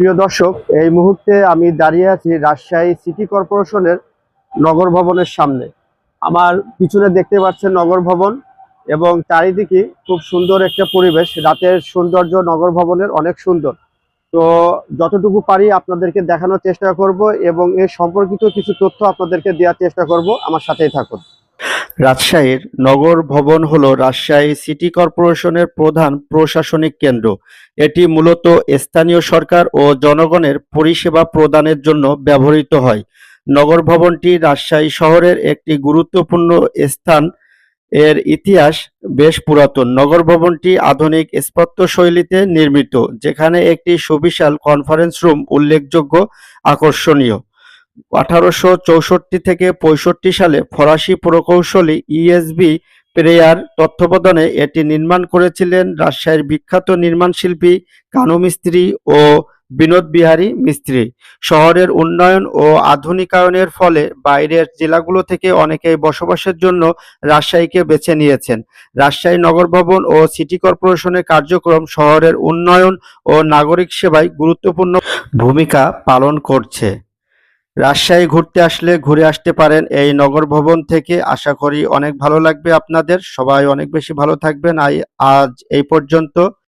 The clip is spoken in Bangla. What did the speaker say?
প্রিয় দর্শক, এই মুহূর্তে আমি দাঁড়িয়ে আছি রাজশাহী সিটি কর্পোরেশনের নগর ভবনের সামনে। আমার পিছনে দেখতে পাচ্ছেন নগর ভবন এবং চারিদিকে খুব সুন্দর একটা পরিবেশ। রাতের সৌন্দর্য নগর ভবনের অনেক সুন্দর। তো যতটুকু পারি আপনাদেরকে দেখানোর চেষ্টা করব এবং এর সম্পর্কিত কিছু তথ্য আপনাদেরকে দেওয়ার চেষ্টা করব। আমার সাথেই থাকুন। রাজশাহীর নগর ভবন হলো রাজশাহী সিটি কর্পোরেশনের প্রধান প্রশাসনিক কেন্দ্র। এটি মূলত স্থানীয় সরকার ও জনগণের পরিষেবা প্রদানের জন্য ব্যবহৃত হয়। নগর ভবনটি রাজশাহী শহরের একটি গুরুত্বপূর্ণ স্থান। এর ইতিহাস বেশ পুরাতন। নগর ভবনটি আধুনিক স্থাপত্য শৈলীতে নির্মিত, যেখানে একটি সুবিশাল কনফারেন্স রুম উল্লেখযোগ্য, আকর্ষণীয়। আঠারোশো চৌষট্টি থেকে পঁয়ষট্টি সালে ফরাসি প্রকৌশলী ইএসবি প্রেয়ার তত্ত্বাবধানে এটি নির্মাণ করেছিলেন রাজশাহীর বিখ্যাত নির্মাণ শিল্পী কানু মিস্ত্রি ও বিনোদ বিহারী মিস্ত্রি। শহরের উন্নয়ন ও আধুনিকায়নের ফলে বাইরের জেলাগুলো থেকে অনেকেই বসবাসের জন্য রাজশাহীকে বেছে নিয়েছেন। রাজশাহী নগর ভবন ও সিটি কর্পোরেশনের কার্যক্রম শহরের উন্নয়ন ও নাগরিক সেবায় গুরুত্বপূর্ণ ভূমিকা পালন করছে। রাজশাহী ঘুরতে আসলে ঘুরে আসতে পারেন এই নগর ভবন থেকে। আশা করি অনেক ভালো লাগবে আপনাদের। সবাই অনেক বেশি ভালো থাকবেন। আজ এই পর্যন্ত।